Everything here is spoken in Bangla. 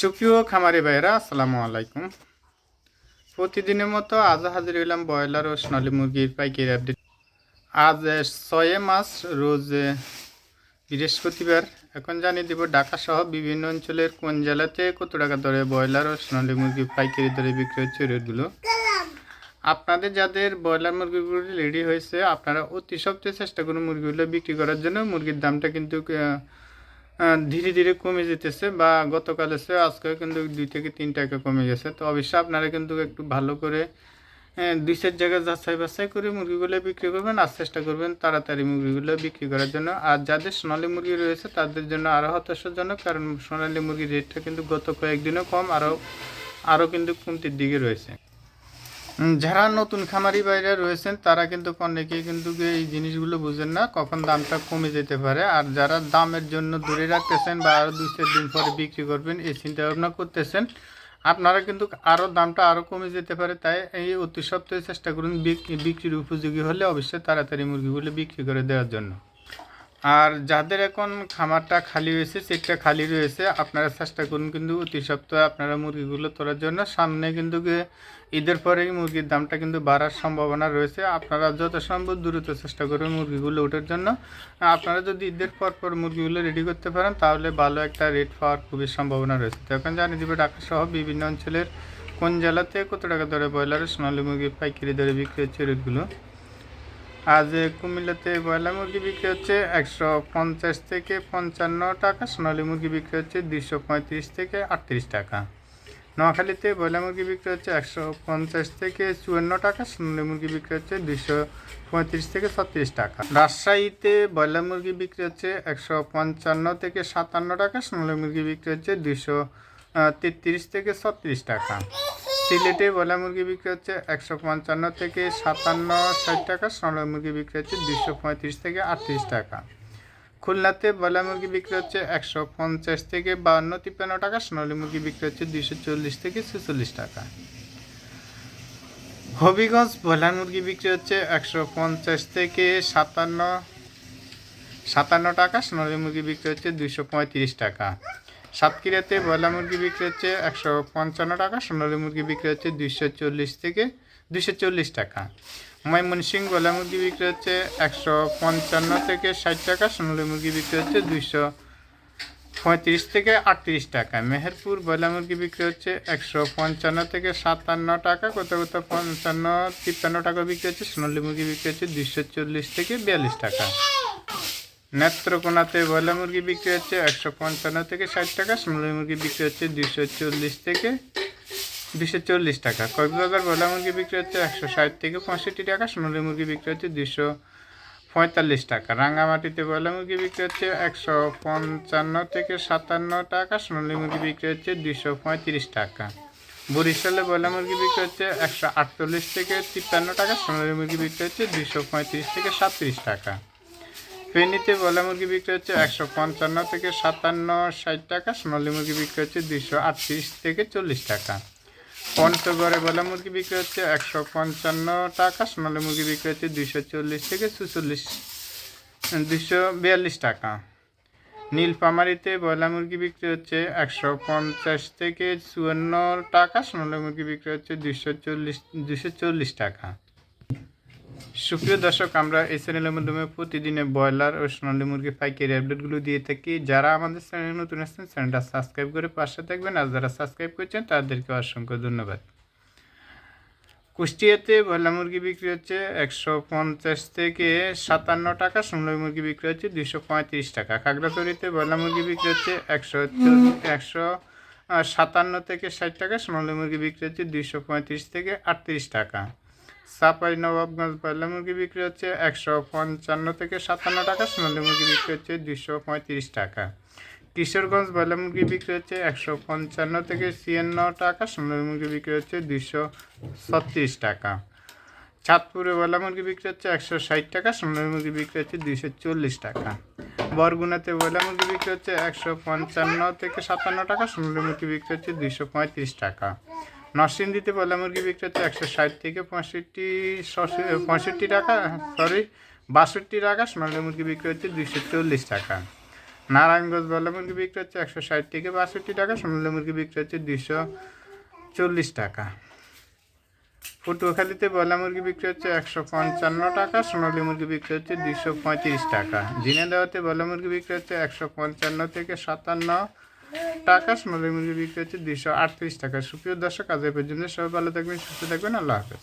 সুপ্রিয় খামারি ভাইরা আসসালামু আলাইকুম। প্রতিদিনের মতো আজ হাজির হইলাম ব্রয়লার ও সোনালী মুরগির পাইকারি আপডেট। আজ ছয় মাস, রোজ বৃহস্পতিবার। এখন জানিয়ে দিব ঢাকা সহ বিভিন্ন অঞ্চলের কোন জেলাতে কত টাকা দরে ব্রয়লার ও সোনালী মুরগি পাইকারি দরে বিক্রি হচ্ছে রেটগুলো আপনাদের যাদের ব্রয়লার মুরগিগুলো রেডি হয়েছে, আপনারা অতি সপ্তাহে চেষ্টা করুন মুরগিগুলো বিক্রি করার জন্য। মুরগির দামটা কিন্তু ধীরে ধীরে কমে যেতেছে বা গতকাল এসে আজকে কিন্তু দুই থেকে তিন টাকা কমে গেছে। তো অবশ্যই আপনারা কিন্তু একটু ভালো করে দুই চার জায়গায় যাচাই বাছাই করে মুরগিগুলো বিক্রি করবেন আর চেষ্টা করবেন তাড়াতাড়ি মুরগিগুলো বিক্রি করার জন্য। আর যাদের সোনালি মুরগি রয়েছে তাদের জন্য আরও হতাশাজনক, কারণ সোনালি মুরগির রেটটা কিন্তু গত কয়েকদিনও কম আরও আরও কিন্তু কমতির দিকে রয়েছে। যারা নতুন খামারি বাইরে রয়েছেন, তারা কিন্তু অনেকেই কিন্তু এই জিনিসগুলো বুঝেন না, কখন দামটা কমে যেতে পারে। আর যারা দামের জন্য দূরে রাখতেছেন বা আরও দুই চার দিন পরে বিক্রি করবেন, এই চিন্তা ভাবনা করতেছেন। আপনারা কিন্তু আরও দামটা আরও কমে যেতে পারে, তাই এই অতি সপ্তাহে চেষ্টা করুন বিক্রি বিক্রির উপযোগী হলে অবশ্যই তাড়াতাড়ি মুরগিগুলো বিক্রি করে দেওয়ার জন্য। আর যাদের এখন খামারটা খালি হয়েছে, সেটটা খালি রয়েছে, আপনারা চেষ্টা করুন কিন্তু অতি সপ্তাহে আপনারা মুরগিগুলো তোলার জন্য। সামনে কিন্তু ঈদের পরেই মুরগির দামটা কিন্তু বাড়ার সম্ভাবনা রয়েছে। আপনারা যত সম্ভব দ্রুত চেষ্টা করুন মুরগিগুলো ওঠার জন্য। আপনারা যদি ঈদের পর পর মুরগিগুলো রেডি করতে পারেন, তাহলে ভালো একটা রেট পাওয়ার খুবই সম্ভাবনা রয়েছে। তো এখন জানিয়ে দেবে ঢাকা সহ বিভিন্ন অঞ্চলের কোন জেলাতে কত টাকা দরে ব্রয়লারের সোনালী মুরগি পাইকারি দরে বিক্রি হচ্ছে রেটগুলো। আজ কুমিল্লাতে ব্রয়লার মুরগি বিক্রি হচ্ছে একশো পঞ্চাশ থেকে পঞ্চান্ন টাকা, সোনালী মুরগি বিক্রি হচ্ছে দুইশো পঁয়ত্রিশ থেকে আটত্রিশ টাকা। নোয়াখালীতে ব্রয়লার মুরগি বিক্রি হচ্ছে একশো পঞ্চাশ থেকে চুয়ান্ন টাকা, সোনালী মুরগি বিক্রি হচ্ছে দুইশো পঁয়ত্রিশ থেকে ছত্রিশ টাকা। রাজশাহীতে ব্রয়লার মুরগি বিক্রি হচ্ছে একশো পঞ্চান্ন থেকে সাতান্ন টাকা, সোনালী মুরগি বিক্রি হচ্ছে দুইশো তেত্রিশ থেকে ছত্রিশ টাকা। সিলেটে ব্রয়লার মুরগি বিক্রি হচ্ছে একশো পঞ্চান্ন থেকে সাতান্ন ষাট টাকা সোনালী মুরগি বিক্রি হচ্ছে দুশো পঁয়ত্রিশ থেকে আটত্রিশ টাকা। খুলনাতে ব্রয়লার মুরগি বিক্রি হচ্ছে একশো পঞ্চাশ থেকে বাউন্ন, তিপ্পান্ন টাকা সোনালী মুরগি বিক্রি হচ্ছে দুশো চল্লিশ থেকে ছেচল্লিশ টাকা। হবিগঞ্জ ব্রয়লার মুরগি বিক্রি হচ্ছে একশো পঞ্চাশ থেকে সাতান্ন সাতান্ন টাকা সোনালী মুরগি বিক্রি হচ্ছে দুশো পঁয়ত্রিশ টাকা। সাতক্ষীরাতে ব্রয়লার মুরগি বিক্রি হচ্ছে একশো পঞ্চান্ন টাকা, সোনালী মুরগি বিক্রি হচ্ছে দুইশো চল্লিশ থেকে দুইশো চল্লিশ টাকা। ময়মনসিংহ ব্রয়লার মুরগি বিক্রি হচ্ছে একশো পঞ্চান্ন থেকে ষাট টাকা, সোনালী মুরগি বিক্রি হচ্ছে দুইশো পঁয়ত্রিশ থেকে আটত্রিশ টাকা। মেহেরপুর ব্রয়লার মুরগি বিক্রি হচ্ছে একশো পঞ্চান্ন থেকে সাতান্ন টাকা কোথাও কোথাও পঞ্চান্ন, তিপ্পান্ন টাকা বিক্রি হচ্ছে, সোনালী মুরগি বিক্রি হচ্ছে দুইশো চল্লিশ থেকে বিয়াল্লিশ টাকা। নেত্রকোনাতে ব্রয়লার মুরগি বিক্রি হচ্ছে একশো পঞ্চান্ন থেকে ষাট টাকা সোনালী মুরগি বিক্রি হচ্ছে দুশো চল্লিশ থেকে দুশো চল্লিশ টাকা। কক্সবাজার ব্রয়লার মুরগি বিক্রি হচ্ছে একশো ষাট থেকে পঁয়ষট্টি টাকা সোনালী মুরগি বিক্রি হচ্ছে দুশো পঁয়তাল্লিশ টাকা। রাঙ্গামাটিতে ব্রয়লার মুরগি বিক্রি হচ্ছে একশো পঞ্চান্ন থেকে সাতান্ন টাকা সোনালী মুরগি বিক্রি হচ্ছে দুশো পঁয়ত্রিশ টাকা। বরিশালে ব্রয়লার মুরগি বিক্রি হচ্ছে একশো আটচল্লিশ থেকে তিপ্পান্ন টাকা সোনালী মুরগি বিক্রি হচ্ছে দুশো পঁয়ত্রিশ থেকে সাতত্রিশ টাকা। ফেনীতে ব্রয়লার মুরগি বিক্রি হচ্ছে একশো পঞ্চান্ন থেকে সাতান্ন, ষাট টাকা, সোনালী মুরগি বিক্রি হচ্ছে দুশো আটত্রিশ থেকে চল্লিশ টাকা। পঞ্চগড়ে ব্রয়লার মুরগি বিক্রি হচ্ছে একশো পঞ্চান্ন টাকা, সোনালী মুরগি বিক্রি হচ্ছে দুশো চল্লিশ থেকে চুচল্লিশ দুশো বিয়াল্লিশ টাকা। নীলফামারিতে ব্রয়লার মুরগি বিক্রি হচ্ছে একশো পঞ্চাশ থেকে চুয়ান্ন টাকা, সোনালী মুরগি বিক্রি হচ্ছে দুশো চল্লিশ দুশো চল্লিশ টাকা। সুপ্রিয় দর্শক, আমরা এই চ্যানেলের মাধ্যমে প্রতিদিনে ব্রয়লার ও সোনালী মুরগি পাইকারি আপডেটগুলো দিয়ে থাকি। যারা আমাদের চ্যানেলে নতুন আসছেন, চ্যানেলটা সাবস্ক্রাইব করে পাশে থাকবেন। আর যারা সাবস্ক্রাইব করছেন, তাদেরকে অসংখ্য ধন্যবাদ। কুষ্টিয়াতে ব্রয়লার মুরগি বিক্রি হচ্ছে একশো পঞ্চাশ থেকে সাতান্ন টাকা, সোনালী মুরগি বিক্রি হচ্ছে দুশো পঁয়ত্রিশ টাকা। খাগড়াছড়িতে ব্রয়লার মুরগি বিক্রি হচ্ছে একশো একশো সাতান্ন থেকে ষাট টাকা, সোনালী মুরগি বিক্রি হচ্ছে দুশো পঁয়ত্রিশ থেকে আটত্রিশ টাকা। সাপাই নবাবগঞ্জ ব্রয়লার মুরগি বিক্রি হচ্ছে একশো পঞ্চান্ন থেকে সাতান্ন টাকা, সোনালী মুরগি বিক্রি হচ্ছে দুশো পঁয়ত্রিশ টাকা। কিশোরগঞ্জ ব্রয়লার মুরগি বিক্রি হচ্ছে একশো পঞ্চান্ন থেকে ছিয়ান্ন টাকা, সোনালী মুরগি বিক্রি হচ্ছে দুশো ছত্রিশ টাকা। চাঁদপুরে ব্রয়লার মুরগি বিক্রি হচ্ছে একশো ষাট টাকা, সোনালী মুরগি বিক্রি হচ্ছে দুশো চল্লিশ টাকা। বরগুনাতে ব্রয়লার মুরগি বিক্রি হচ্ছে একশো পঞ্চান্ন থেকে সাতান্ন টাকা, সোনালী মুরগি বিক্রি হচ্ছে দুশো পঁয়ত্রিশ টাকা। নরসিংদীতে ব্রয়লার মুরগি বিক্রি হচ্ছে একশো ষাট থেকে পঁয়ষট্টি পঁয়ষট্টি টাকা সরি বাষট্টি টাকা সোনালী মুরগি বিক্রি হচ্ছে দুশো চল্লিশ টাকা। নারায়ণগঞ্জ বয়লা মুরগি বিক্রি হচ্ছে একশো ষাট থেকে বাষট্টি টাকা সোনালী মুরগি বিক্রি হচ্ছে দুশো চল্লিশ টাকা। পটুয়াখালীতে বয়লা মুরগি বিক্রি হচ্ছে একশো পঞ্চান্ন টাকা সোনালী মুরগি বিক্রি হচ্ছে দুশো পঁয়ত্রিশ টাকা। ঝিনাইদহতে বয়লা মুরগি বিক্রি হচ্ছে একশো পঞ্চান্ন থেকে সাতান্ন টাকা সোনালী মুরগি বিক্রি হচ্ছে দুইশো আটত্রিশ টাকা। সুপ্রিয় দর্শক, আজ এই পর্যন্ত সবাই ভালো থাকবেন, সুস্থ থাকবেন, আল্লাহ হাফেজ।